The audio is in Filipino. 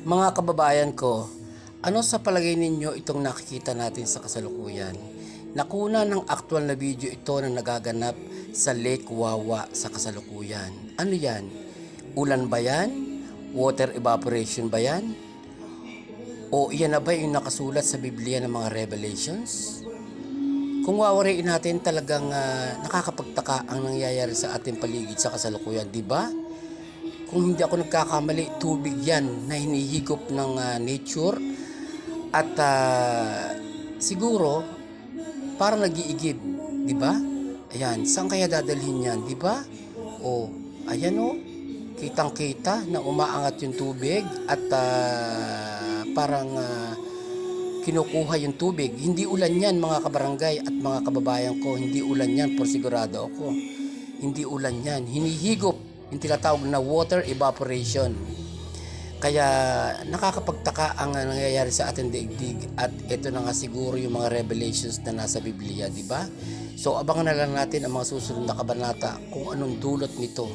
Mga kababayan ko, ano sa palagay ninyo itong nakikita natin sa kasalukuyan? Nakuna ng aktual na video ito na nagaganap sa Lake Wawa sa kasalukuyan. Ano yan? Ulan ba yan? Water evaporation ba yan? O iyan na ba yung nakasulat sa Biblia ng mga Revelations? Kung wawariin natin talagang ah, nakakapagtaka ang nangyayari sa ating paligid sa kasalukuyan, di ba? Kung hindi ako nagkakamali, tubig yan na hinihigop ng ah, nature at ah, siguro parang nag-iigib, di ba? Ayan, saan kaya dadalhin yan, di ba? O, ayan o, kitang-kita na umaangat yung tubig at ah, parang ah, kinukuha yung tubig. Hindi ulan yan mga kabarangay at mga kababayan ko. Hindi ulan yan, por sigurado ako. Hindi ulan yan. Hinihigop yung tinatawag na water evaporation. Kaya nakakapagtaka ang nangyayari sa ating daigdig at ito na nga siguro yung mga revelations na nasa Biblia, di ba? So abangan na lang natin ang mga susunod na kabanata kung anong dulot nito